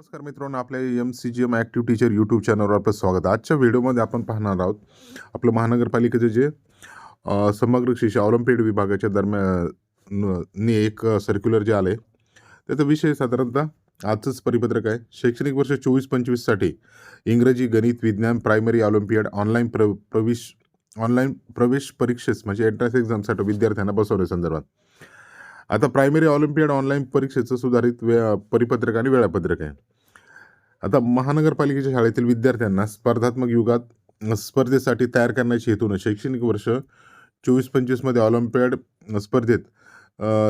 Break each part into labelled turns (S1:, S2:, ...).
S1: नमस्कार मित्रांनो आपल्या M C G M active teacher YouTube चॅनलवर आपलं स्वागत. आजच्या व्हिडिओमध्ये आपण पाहणार आहोत आपलं महानगरपालिकेचे जे समग्र शिक्षा ऑलिम्पिड विभागाच्या दरम्यान नी एक सर्क्युलर जे आले त्याचा विषय साधारणतः आजचंच परिपत्रक आहे. शैक्षणिक वर्ष चोवीस पंचवीससाठी इंग्रजी गणित विज्ञान प्रायमरी ऑलिम्पियड ऑनलाईन प्र प्रवेश ऑनलाईन प्रवेश परीक्षेस म्हणजे एंट्रन्स एक्झामसाठी विद्यार्थ्यांना बसवण्यासंदर्भात आता प्रायमरी ऑलिम्पियड ऑनलाईन परीक्षेचं सुधारित वे परिपत्रक आणि वेळापत्रक आहे. आता महानगरपालिकेच्या शाळेतील विद्यार्थ्यांना स्पर्धात्मक युगात स्पर्धेसाठी तयार करण्याच्या हेतून शैक्षणिक वर्ष चोवीस पंचवीसमध्ये ऑलिम्पियाड स्पर्धेत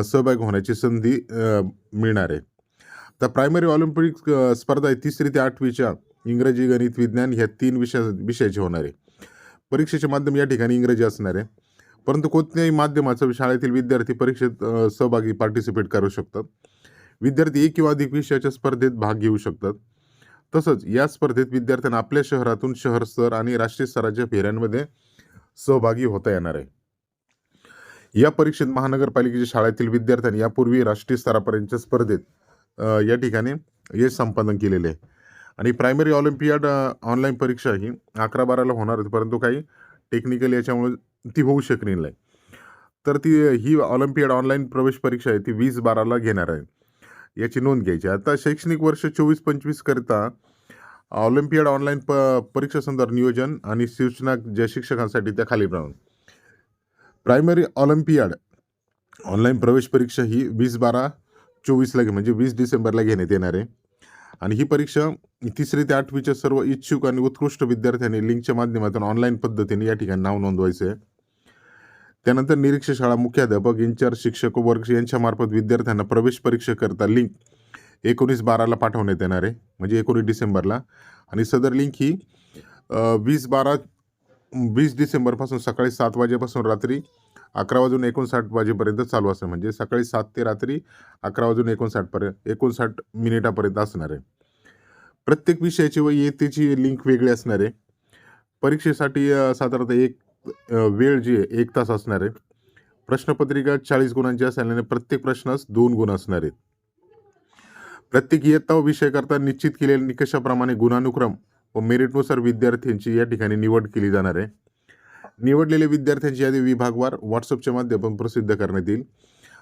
S1: सहभागी होण्याची संधी मिळणार आहे. तर प्रायमरी ऑलिम्पिक स्पर्धा आहे तिसरी ते आठवीच्या इंग्रजी गणित विज्ञान ह्या तीन विषया विषयाची होणार आहे. परीक्षेचे माध्यम या ठिकाणी इंग्रजी असणार आहे. परंतु कोणत्याही माध्यमाचं शाळेतील विद्यार्थी परीक्षेत सहभागी पार्टिसिपेट करू शकतात. विद्यार्थी एक किंवा अधिक विषयाच्या स्पर्धेत भाग घेऊ शकतात. तसंच या स्पर्धेत विद्यार्थ्यांना आपल्या शहरातून शहर स्तर आणि राष्ट्रीय स्तराच्या फेऱ्यांमध्ये सहभागी होता येणार आहे. या परीक्षेत महानगरपालिकेच्या शाळेतील विद्यार्थ्यांनी यापूर्वी राष्ट्रीय स्तरापर्यंतच्या स्पर्धेत या ठिकाणी यश संपादन केलेले आहे. आणि प्रायमरी ऑलिम्पियाड ऑनलाईन परीक्षा ही अकरा बाराला होणार होती परंतु काही टेक्निकल याच्यामुळे ती होऊ शकली नाही. तर ती ही ऑलिम्पियाड ऑनलाईन प्रवेश परीक्षा आहे ती वीस बाराला घेणार आहे. याची नोंद घ्यायची. आता शैक्षणिक वर्ष चोवीस पंचवीस करता ऑलिम्पियाड ऑनलाईन प परीक्षा संदर्भ नियोजन आणि सूचना ज्या शिक्षकांसाठी त्या खालीलप्रमाणे प्रायमरी ऑलिम्पियाड ऑनलाईन प्रवेश परीक्षा ही वीस बारा चोवीसला घे म्हणजे वीस डिसेंबरला घेण्यात येणार आहे. आणि ही परीक्षा तिसरी ते आठवीच्या सर्व इच्छुक आणि उत्कृष्ट विद्यार्थ्यांनी लिंकच्या माध्यमातून ऑनलाईन पद्धतीने या ठिकाणी नाव नोंदवायचं आहे. त्यानंतर निरीक्षक शाळा मुख्याध्यापक इंचार्ज शिक्षक वर्ग यांच्यामार्फत विद्यार्थ्यांना प्रवेश परीक्षेकरता लिंक एकोणीस बाराला पाठवण्यात येणार आहे म्हणजे एकोणीस डिसेंबरला. आणि सदर लिंक ही वीस बारा वीस डिसेंबरपासून सकाळी सात वाजेपासून रात्री अकरा वाजून एकोणसाठ वाजेपर्यंत चालू असणार म्हणजे सकाळी सात ते रात्री अकरा वाजून एकोणसाठपर्यंत एकोणसाठ मिनिटापर्यंत असणार आहे. प्रत्येक विषयाची व येतेची लिंक वेगळी असणार आहे. परीक्षेसाठी साधारणतः एक वेळ जी आहे एक तास असणार आहे. प्रश्नपत्रिका चाळीस गुणांची असल्याने प्रत्येक प्रश्नास दोन गुण असणार आहेत. प्रत्येक इयत्ता व विषयाकरता निश्चित केलेल्या निकषाप्रमाणे गुणानुक्रम व मेरिटनुसार विद्यार्थ्यांची या ठिकाणी निवड केली जाणार आहे. निवडलेल्या विद्यार्थ्यांची यादी विभागवार व्हॉट्सअपच्या माध्यमातून प्रसिद्ध करण्यात येईल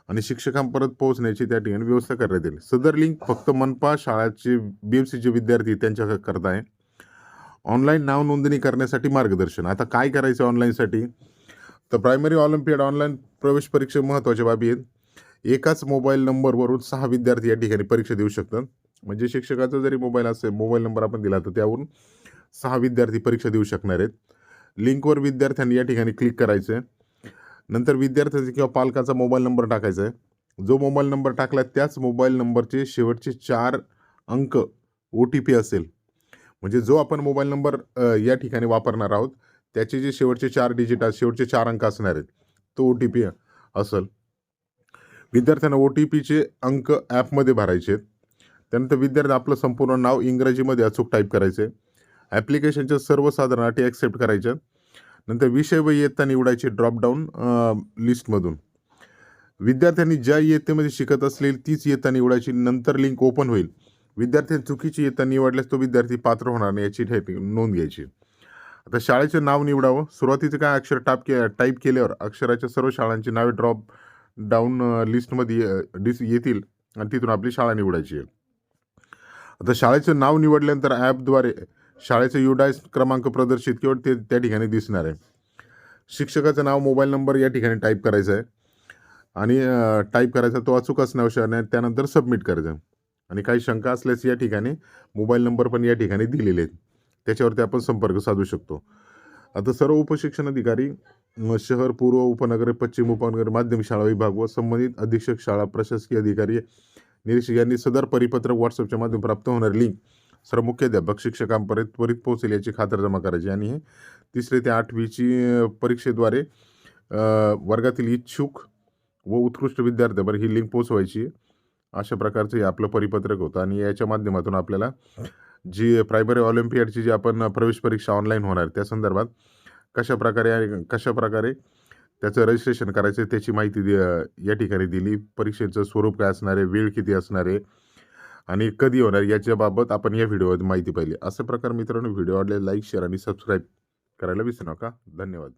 S1: आणि शिक्षकांपर्यंत पोहोचण्याची त्या ठिकाणी व्यवस्था करण्यात येईल. सदर लिंक फक्त मनपा शाळाचे बी एम सीचे विद्यार्थी त्यांच्या करता आहे. ऑनलाईन नाव नोंदणी करण्यासाठी मार्गदर्शन. आता काय करायचं ऑनलाईनसाठी? तर प्रायमरी ऑलिम्पियाड ऑनलाईन प्रवेश परीक्षा महत्त्वाच्या बाबी आहेत. एकाच मोबाईल नंबरवरून सहा विद्यार्थी या ठिकाणी परीक्षा देऊ शकतात. म्हणजे शिक्षकाचा जरी मोबाईल असेल मोबाईल नंबर आपण दिला तर त्यावरून सहा विद्यार्थी परीक्षा देऊ शकणार आहेत. लिंकवर विद्यार्थ्यांनी या ठिकाणी क्लिक करायचं आहे नंतर विद्यार्थ्यांचा किंवा पालकाचा मोबाईल नंबर टाकायचा आहे जो मोबाईल नंबर टाकला त्याच मोबाईल नंबरचे शेवटचे चार अंक ओ टी पी असेल. म्हणजे जो आपण मोबाईल नंबर या ठिकाणी वापरणार आहोत त्याचे जे शेवटचे चार डिजिट आहेत शेवटचे चार अंक असणार आहेत तो ओ टी पी असेल. विद्यार्थ्यांना ओ टी पीचे अंक ॲपमध्ये भरायचे आहेत. त्यानंतर विद्यार्थी आपलं संपूर्ण नाव इंग्रजीमध्ये अचूक टाईप करायचे ॲप्लिकेशनच्या सर्वसाधारण अटी ॲक्सेप्ट करायच्या नंतर विषय व इयत्ता निवडायची ड्रॉपडाऊन लिस्टमधून विद्यार्थ्यांनी ज्या इयत्तेमध्ये शिकत असलेली तीच इयत्ता निवडायची नंतर लिंक ओपन होईल. विद्यार्थ्यांनी चुकीची इयत्ता निवडल्यास तो विद्यार्थी पात्र होणार नाही याची ठे- नोंद घ्यायची. आता शाळेचे नाव निवडावं. सुरुवातीचं काय अक्षर टाप के टाईप केल्यावर अक्षराच्या सर्व शाळांची नावे ड्रॉप डाऊन लिस्टमध्ये डिस येतील आणि तिथून आपली शाळा निवडायची आहे. आता शाळेचं नाव निवडल्यानंतर ॲपद्वारे शाळेचं युडायस क्रमांक प्रदर्शित किंवा ते त्या ठिकाणी दिसणार आहे. शिक्षकाचं नाव मोबाईल नंबर या ठिकाणी टाईप करायचा आहे. आणि टाईप करायचा तो अचूक असणं आवश्यक नाही त्यानंतर सबमिट करायचं आणि काही शंका असल्यास या ठिकाणी मोबाईल नंबर पण या ठिकाणी दिलेले आहेत. त्याच्यावरती आपण संपर्क साधू शकतो. आता सर्व उपशिक्षण अधिकारी शहर पूर्व उपनगरे पश्चिम उपनगर माध्यमिक शाळा विभाग व संबंधित अधीक्षक शाळा प्रशासकीय अधिकारी निरीक्षक यांनी सदर परिपत्रक व्हॉट्सअपच्या माध्यम प्राप्त होणारी लिंक सर्व मुख्याध्यापक शिक्षकांपर्यंत त्वरित पोहोचेल याची खातरजमा करायची. आणि हे तिसरे ते आठवीची परीक्षेद्वारे वर्गातील इच्छुक व उत्कृष्ट विद्यार्थ्यांवर ही लिंक पोचवायची अशा प्रकारचं हे आपलं परिपत्रक होतं. आणि याच्या माध्यमातून आपल्याला जी प्रायमरी ऑलिम्पियाडची जी आपण प्रवेश परीक्षा ऑनलाईन होणार त्या संदर्भात कशा प्रकारे कशा प्रकारे त्याचं रजिस्ट्रेशन करायचं आहे त्याची माहिती दि या ठिकाणी दिली. परीक्षेचं स्वरूप काय असणार आहे वेळ किती असणार आहे आणि कधी होणार याच्याबाबत आपण या व्हिडिओमध्ये माहिती पाहिली. असं प्रकार मित्रांनो व्हिडिओ आवडले लाईक शेअर आणि सबस्क्राईब करायला विसरू नका. धन्यवाद.